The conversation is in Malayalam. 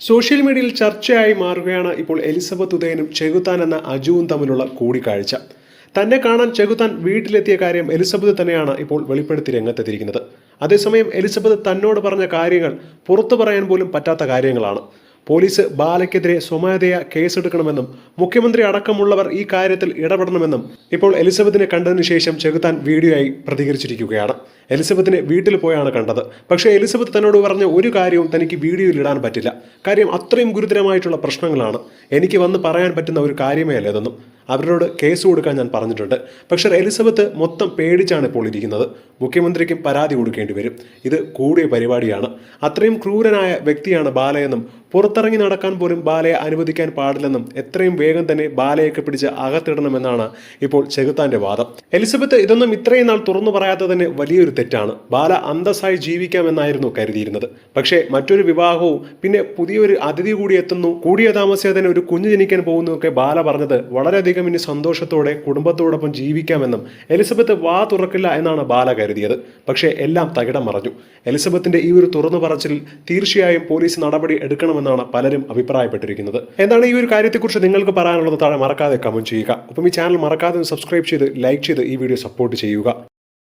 സോഷ്യൽ മീഡിയയിൽ ചർച്ചയായി മാറുകയാണ് ഇപ്പോൾ എലിസബത്ത് ഉദയനും ചെകുത്താൻ എന്ന അജുവും തമ്മിലുള്ള കൂടിക്കാഴ്ച. തന്നെ കാണാൻ ചെകുത്താൻ വീട്ടിലെത്തിയ കാര്യം എലിസബത്ത് തന്നെയാണ് ഇപ്പോൾ വെളിപ്പെടുത്തി രംഗത്തെത്തിയിരിക്കുന്നത്. അതേസമയം എലിസബത്ത് തന്നോട് പറഞ്ഞ കാര്യങ്ങൾ പുറത്തു പറയാൻ പോലും പറ്റാത്ത കാര്യങ്ങളാണ്. പോലീസ് ബാലയ്ക്കെതിരെ സ്വമേധയാ കേസെടുക്കണമെന്നും മുഖ്യമന്ത്രി അടക്കമുള്ളവർ ഈ കാര്യത്തിൽ ഇടപെടണമെന്നും ഇപ്പോൾ എലിസബത്തിനെ കണ്ടതിന് ശേഷം ചെകുത്താൻ വീഡിയോയായി പ്രതികരിച്ചിരിക്കുകയാണ്. എലിസബത്തിനെ വീട്ടിൽ പോയാണ് കണ്ടത്. പക്ഷേ എലിസബത്ത് തന്നോട് പറഞ്ഞ ഒരു കാര്യവും തനിക്ക് വീഡിയോയിൽ ഇടാൻ പറ്റില്ല. കാര്യം അത്രയും ഗുരുതരമായിട്ടുള്ള പ്രശ്നങ്ങളാണ്. എനിക്ക് വന്ന് പറയാൻ പറ്റുന്ന ഒരു കാര്യമേ അല്ല ഇതൊന്നും. അവരോട് കേസ് കൊടുക്കാൻ ഞാൻ പറഞ്ഞിട്ടുണ്ട്. പക്ഷേ എലിസബത്ത് മൊത്തം പേടിച്ചാണ് ഇപ്പോൾ ഇരിക്കുന്നത്. മുഖ്യമന്ത്രിക്കും പരാതി കൊടുക്കേണ്ടി വരും. ഇത് കൂടിയ പരിപാടിയാണ്. അത്രയും ക്രൂരനായ വ്യക്തിയാണ് ബാലയെന്നും പുറത്തിറങ്ങി നടക്കാൻ പോലും ബാലയെ അനുവദിക്കാൻ പാടില്ലെന്നും എത്രയും വേഗം തന്നെ ബാലയൊക്കെ പിടിച്ച് അകത്തിടണമെന്നാണ് ഇപ്പോൾ ചെകുത്താന്റെ വാദം. എലിസബത്ത് ഇതൊന്നും ഇത്രയും നാൾ തുറന്നു തന്നെ വലിയൊരു തെറ്റാണ്. ബാല അന്തസ്സായി ജീവിക്കാമെന്നായിരുന്നു കരുതിയിരുന്നത്. പക്ഷേ മറ്റൊരു വിവാഹവും പിന്നെ പുതിയൊരു അതിഥി കൂടി എത്തുന്നു കൂടിയ താമസിയാതെ ഒരു കുഞ്ഞു ജനിക്കാൻ പോകുന്നു ഒക്കെ ബാല പറഞ്ഞത് വളരെയധികം ഇനി സന്തോഷത്തോടെ കുടുംബത്തോടൊപ്പം ജീവിക്കാമെന്നും എലിസബത്ത് വാ തുറക്കില്ല എന്നാണ് ബാല കരുതിയത്. പക്ഷേ എല്ലാം തകിടം മറഞ്ഞു. എലിസബത്തിന്റെ ഈ ഒരു തുറന്നു പറച്ചിൽ തീർച്ചയായും പോലീസ് നടപടി എടുക്കണമെന്നാണ് പലരും അഭിപ്രായപ്പെട്ടിരിക്കുന്നത്. എന്താണ് ഈ ഒരു കാര്യത്തെക്കുറിച്ച് നിങ്ങൾക്ക് പറയാനുള്ളത് താഴെ മറക്കാതെ കമന്റ് ചെയ്യുക. ഒപ്പം ഈ ചാനൽ മറക്കാതെ സബ്സ്ക്രൈബ് ചെയ്ത് ലൈക്ക് ചെയ്ത് ഈ വീഡിയോ സപ്പോർട്ട് ചെയ്യുക.